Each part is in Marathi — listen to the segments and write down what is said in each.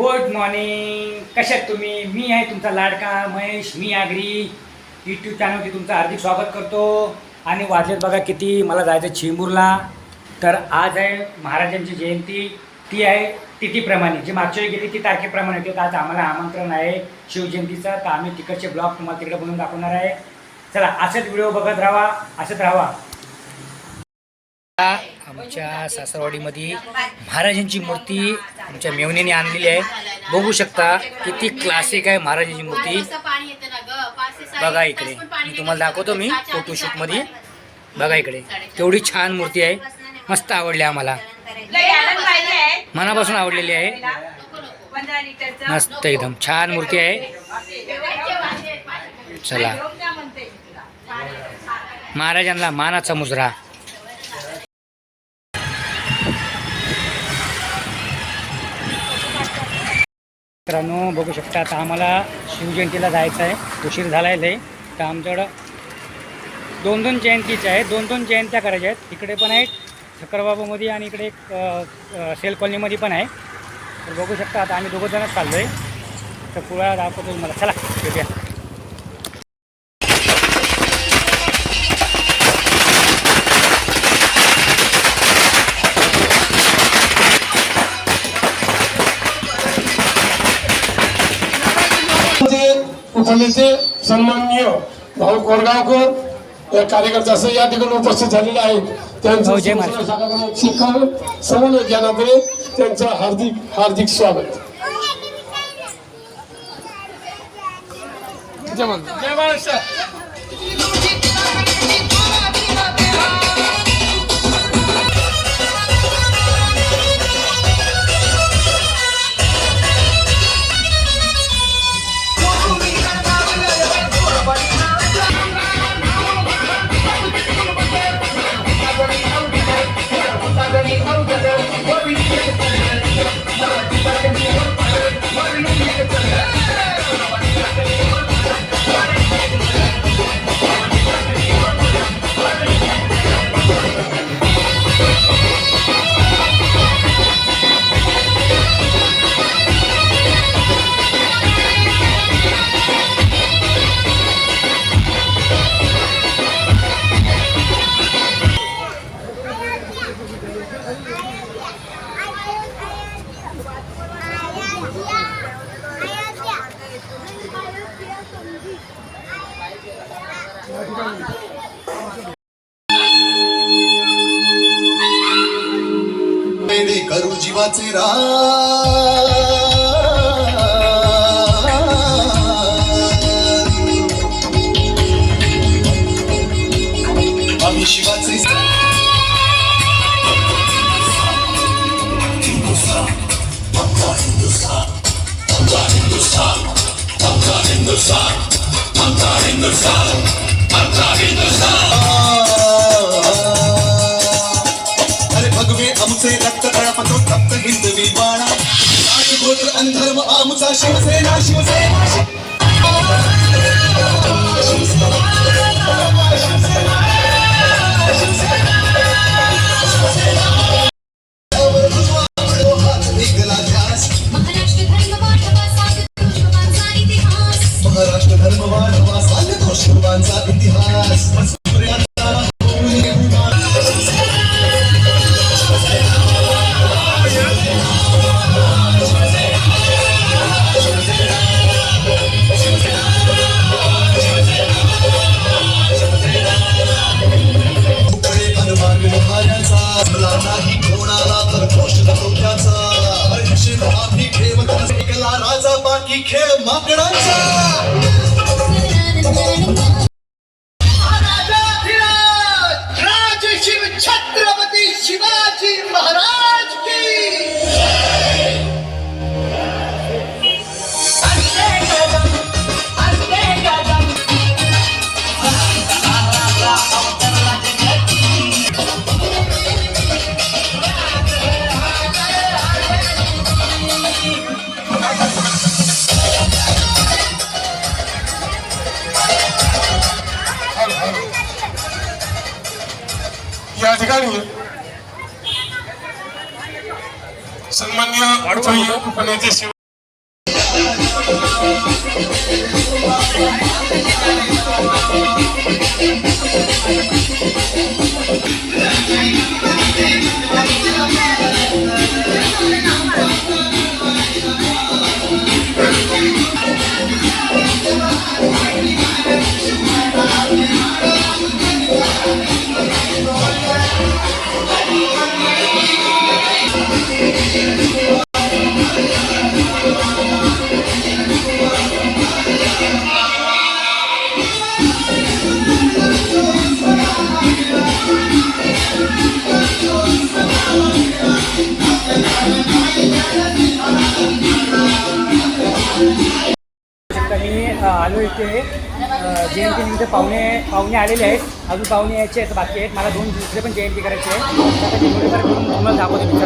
गुड मॉर्निंग कशात तुम्ही? मी आहे तुमचा लाडका महेश. मी आगरी. यूट्यूब चॅनलवरती तुमचं हार्दिक स्वागत करतो. आणि वाचलेत बघा किती. मला जायचं चेंबूरला. तर आज आहे महाराजांची जयंती. ती आहे तिथीप्रमाणे. जी मागच्या वेळी गेली ती तारखेप्रमाणे होती. आज आम्हाला आमंत्रण आहे शिवजयंतीचं. तर आम्ही तिकडचे ब्लॉग तुम्हाला तिकडे बनवून दाखवणार आहे. चला असंच व्हिडिओ बघत राहा. असंच राहा. आमच्या सासरवाडीमध्ये महाराजांची मूर्ती आमच्या मेवणीने आणलेली आहे. बघू शकता किती क्लासिक आहे महाराजांची मूर्ती. बघा इकडे. मी तुम्हाला दाखवतो मी फोटोशूटमध्ये बघा इकडे. तेवढी छान मूर्ती आहे. मस्त आवडली आम्हाला. मनापासून आवडलेली आहे. मस्त एकदम छान मूर्ती आहे. चला. महाराजांना मानाचा मुजरा. मित्रांनो बघू शकता आता आम्हाला शिवजयंतीला जायचं आहे. उशीर झाला आहे लय तर आमच्याकडं दोन दोन जयंतीच्या आहेत. दोन दोन जयंत्या करायच्या आहेत. इकडे पण आहेत ठक्करबाबामध्ये आणि इकडे एक सेल कॉलनीमध्ये पण आहे. तर बघू शकता आता आम्ही दोघंजणच चाललो आहे तर पुळा दाखवतो मला चला भेटूया. उपनेते सन्माननीय भाऊ कोरगावकर या कार्यकर्ते असं या ठिकाणी उपस्थित झालेले आहेत. त्यांचं शाखा शिक्षक सर्व ज्ञानाकडे त्यांचं हार्दिक हार्दिक स्वागत. जय महाराष्ट्र देवाचे जीवाचे रा अरे भगवे आमचे रक्त कळपतो बाणा. जात गोत्र अंधर्म आमचा शिवसेना शिवसेना महाराष्ट्र धर्म वाढवा चालतो शिवांचा इतिहास. या ठिकाणी सन्मान्य उपनेते पाहुणे आलेले आहेत. अजून पाहुणे यायचे आहेत बाकी आहेत. मला दोन दुसरे पण जयंती करायची आहे. तर आता मी थोडेफार करून तुम्हाला दाखवतो मी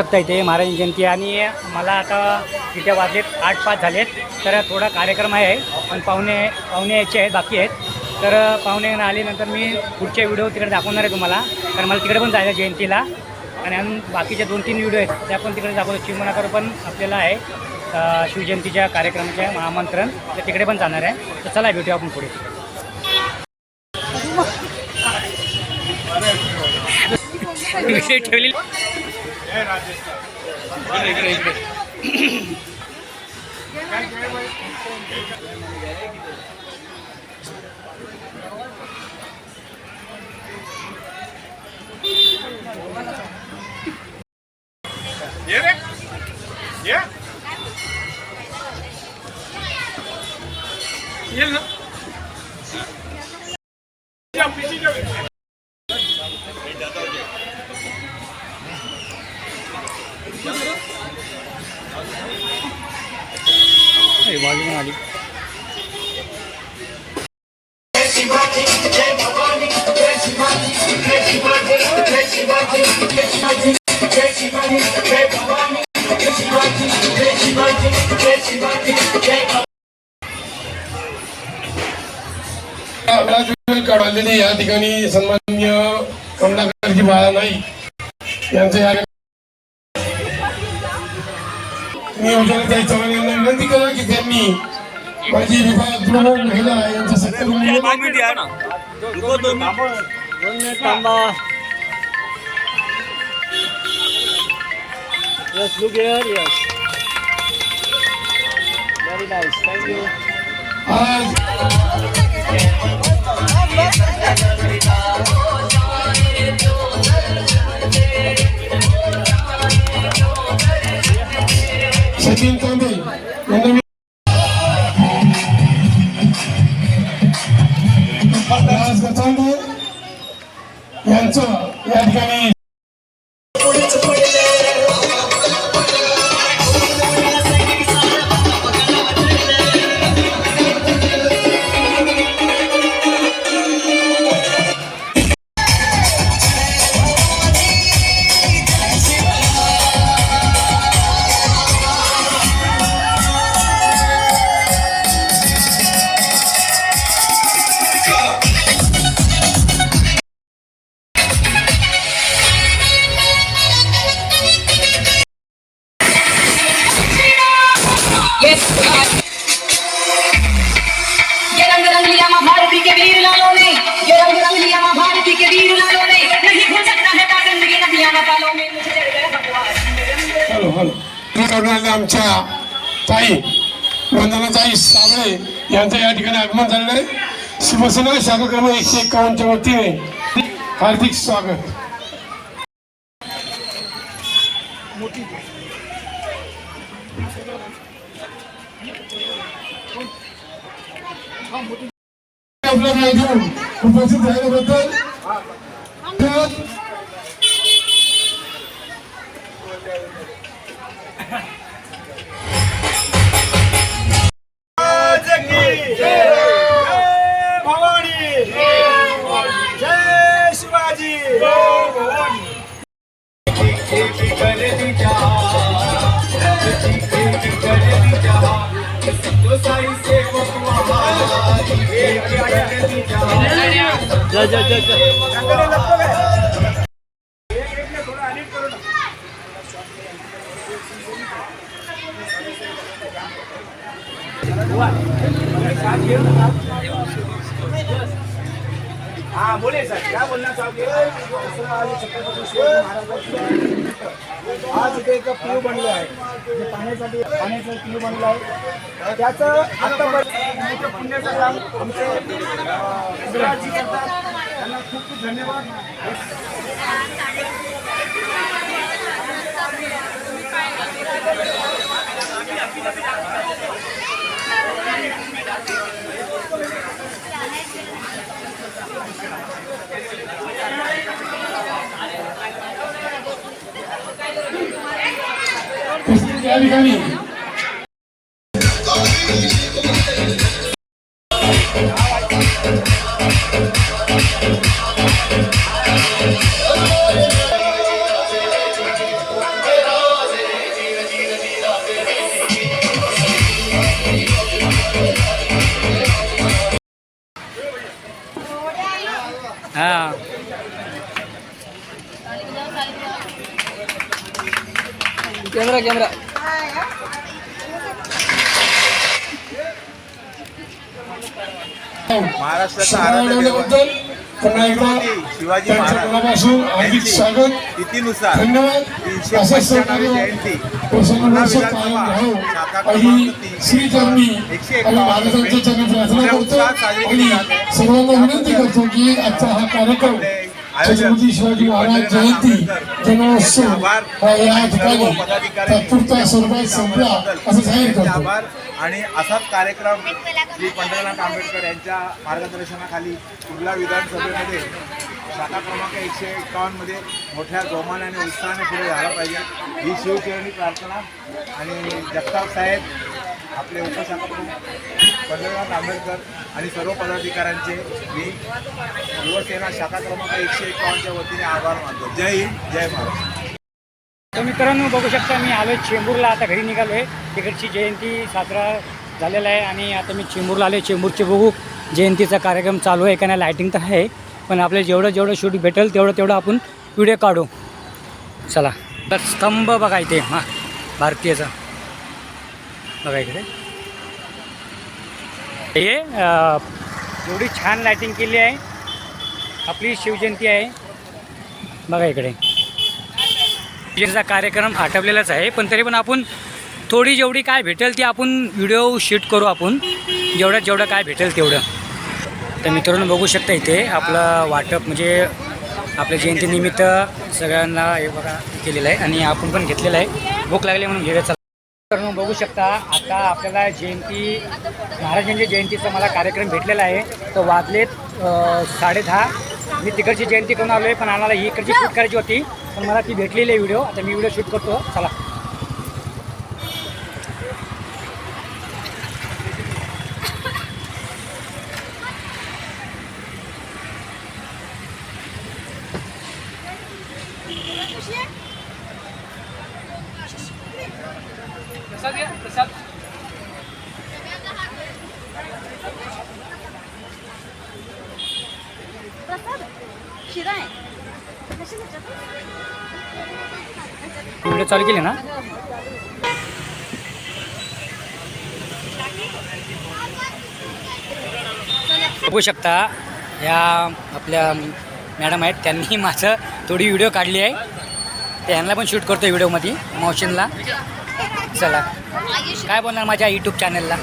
शकता इथे महाराज जयंती. आणि मला आता तिथे वाजलेत आठ पाच झालेत. तर थोडा कार्यक्रम आहे पण पाहुणे पाहुणे यायचे आहेत बाकी आहेत. तर पाहुणे आल्यानंतर मी पुढचे व्हिडिओ तिकडे दाखवणार आहे तुम्हाला. कारण मला तिकडे पण जायचं जयंतीला. आणि अजून बाकीचे दोन तीन व्हिडिओ आहेत त्या पण तिकडे दाखवतो. चिमणाकर पण आपल्याला आहे शिवजयंतीच्या कार्यक्रमाचे आमंत्रण तर तिकडे पण जाणार आहे. तर चला भेटूया आपण पुढे. ठेवलेली बाजून काढलेली या ठिकाणी सन्माननीय कमलाकरजी बाळा नाईक यांचं या मी उद्याताई चव्हाण यांना विनंती करा की त्यांनी माझी विभाग प्रमुख महिला यांचा सत्कार Yes, look here, yes. Very nice, thank you. आज सचिन तांबे यांना मी राज गचांडे यांचं या ठिकाणी आमच्या ताई वंदनाताई साबळे यांचं या ठिकाणी आगमन झालेलं आहे. शिवसेना शाखा क्रमांक एकशे एकावन्नच्या वतीने हार्दिक स्वागत. आपल्या उपस्थित झाल्याबद्दल कर दी कर दी तो साई से जा जा जा जा What? हाँ बोलिए सर. क्या बोलना चाहोगे? आज इथे एक पीओ बनलं आहे. जे पाण्यासाठी पाण्याचं पीओ बनलं आहे. त्याचं आतापर्यंत पुण्याचं काम आमचे करतात. त्यांना खूप खूप धन्यवाद. या ठिकाणी हां कॅमेरा कॅमेरा. महाराष्ट्राचा आराध्य दैवत बद्दल पुन्हा एकदा शिवाजी त्यांच्या महाराज मनापासून हार्दिक यांची स्वागत. तिथीनुसार धन्यवाद. असं सहकार्य आणि महाराजांच्या चरणी प्रार्थना करतो. सर्वांना विनंती करतो की आजचा हा कार्यक्रम छत्रपती शिवाजी महाराज जयंती जन्मोत्सव आभार. या ठिकाणी तात्पुरता स्वरूपात संपला असं जाहीर करतो. आणि असाच कार्यक्रम श्री पंढरनाथ आंबेडकर यांच्या मार्गदर्शनाखाली कुर्ला विधानसभेमध्ये शाखा क्रमांक एकशे एकावन्नमध्ये मोठ्या जोमाने आणि उत्साहाने पुढे झाला पाहिजे. ही शिवचरणी प्रार्थना आणि जगताप साहेब आपले उपशाखा प्रमुख आंबेडकर आणि सर्व पदाधिकाऱ्यांचे मी युवसेना शाखा क्रमांक एकशे एकावन्नच्या वतीने आभार मानतो. जय हिंद जय महाराष्ट्र तर मित्रांनो बघू शकता मी आलो चेंबूरला. आता घरी निघालो आहे तिकडची जयंती साजरा झालेला आहे आणि आता मी चेंबूरला आलो चेंबूरचे बघू जयंतीचा कार्यक्रम चालू आहे का नाही लायटिंग तर आहे. पण आपल्याला जेवढं जेवढं शूट भेटेल तेवढं तेवढं आपण व्हिडिओ काढू. चला. तर स्तंभ बघा इथे. हां भारतीयचा. बघा इकडे. हे एवढी छान लायटिंग केली आहे. आपली शिवजयंती आहे. बघा इकडे. शिवजयंतीचा कार्यक्रम आटपलेलाच आहे पण तरी पण आपण थोडी जेवढी काय भेटेल ती आपण व्हिडिओ शूट करू आपण. जेवढं जेवढं काय भेटेल तेवढं. तर मित्रांनो बघू शकता इथे आपलं वाटप म्हणजे आपल्या जयंतीनिमित्त सगळ्यांना हे बघा केलेलं आहे आणि आपण पण घेतलेलं आहे. भूक लागली म्हणून घेऊया बघू शकता. आता आपल्याला जयंती महाराजांच्या जयंतीचा मला कार्यक्रम भेटलेला आहे. तर वाजलेत साडेदहा मी तिकडची जयंती करून आलो आहे पण आम्हाला ही इकडची शूट करायची होती. पण मला ती भेटलेली आहे व्हिडिओ. आता मी व्हिडिओ शूट करतो. चला. व्हिडिओ चालू केले ना? बघू शकता या आपल्या मॅडम आहेत त्यांनी माझं थोडी व्हिडिओ काढली आहे. त्यांना पण शूट करतो व्हिडिओमध्ये मौशीनला चला. काय बोलणार माझ्या यूट्यूब चॅनलला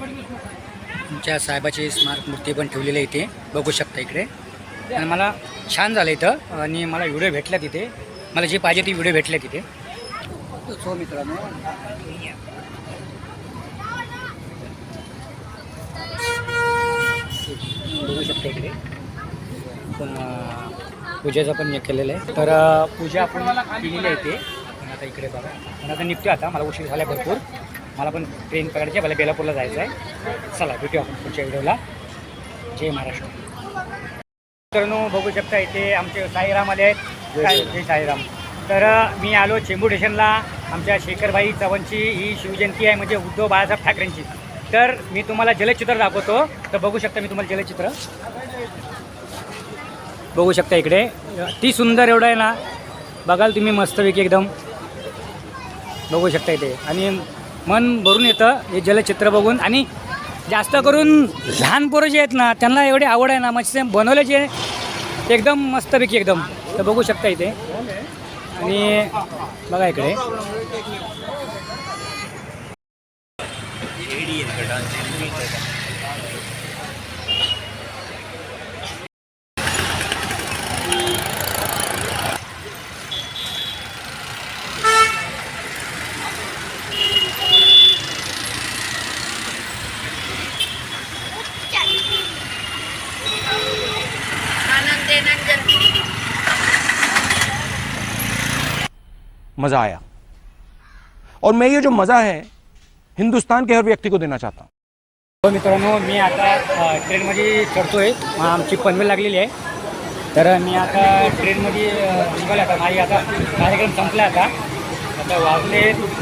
तुमच्या साहेबाची स्मारक मूर्ती पण ठेवलेली आहे इथे. बघू शकता इकडे. आणि मला छान झालं इथं. आणि मला व्हिडिओ भेटला तिथे. मला जे पाहिजे ती व्हिडिओ भेटल्या तिथे. सो मित्रांनो. बघू शकता इकडे. पण पूजेचं पण हे केलेलं आहे. तर पूजा आपण केलेली आहे ते पण आता इकडे बघा. पण आता निघतो आता. मला उशीर झाला भरपूर. मला पण ट्रेन पकडायची आहे मला बेलापूरला जायचं आहे. चला भेटू आपण पुढच्या व्हिडिओला जय महाराष्ट्र. मित्रांनो बघू शकता इथे आमचे साईराम आले आहेत. काय? जय. साईराम. तर मी आलो चेंबूर स्टेशनला. आमच्या शेखरभाई चव्हाणची ही शिवजयंती आहे म्हणजे उद्धव बाळासाहेब ठाकरेंची. तर मी तुम्हाला जलचित्र दाखवतो. तर बघू शकता मी तुम्हाला जलचित्र. बघू शकता इकडे. ती सुंदर एवढं आहे ना. बघाल तुम्ही मस्तपैकी एकदम. बघू शकता इथे. आणि मन भरून येतं हे जलचित्र बघून. आणि जास्त करून लहान पोरं जे आहेत ना त्यांना एवढी आवड आहे ना म्हणजे बनवले बनवल्याचे एकदम मस्तपैकी एकदम. तर बघू शकता इथे. आणि बघा इकडे. मज़ा आया। और मैं ये जो मज़ा है हिंदुस्तान के हर व्यक्ति को देना चाहता हूँ। हो मित्रांनो मी आता ट्रेनमध्ये चढतोय. मग आमची पनवेल लागलेली आहे. तर मी आता ट्रेनमध्ये अ, आता. माझी आता कार्यक्रम संपला आता. आता वाजले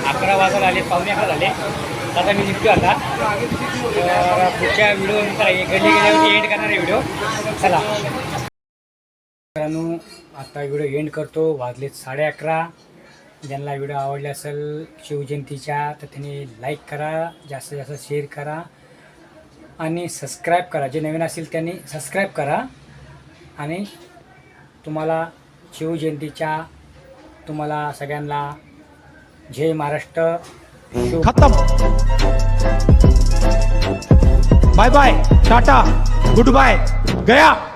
अकरा वाजायला आले पावणे अकरा झाले. आता मी निघतो आता. तर पुढच्या व्हिडिओ नंतर घडली गेल्यावरती एंड करणार आहे व्हिडिओ चला. मित्रांनो आता व्हिडिओ एंड करतो. वाजले साडे अकरा. ज्यांना व्हिडिओ आवडला असेल शिवजयंतीच्या तर त्यांनी लाईक करा जास्तीत जास्त शेअर करा आणि सबस्क्राईब करा. जे नवीन असेल त्यांनी सबस्क्राईब करा. आणि तुम्हाला शिवजयंतीच्या तुम्हाला सगळ्यांना जय महाराष्ट्र. खतम. Bye bye tata good bye गया.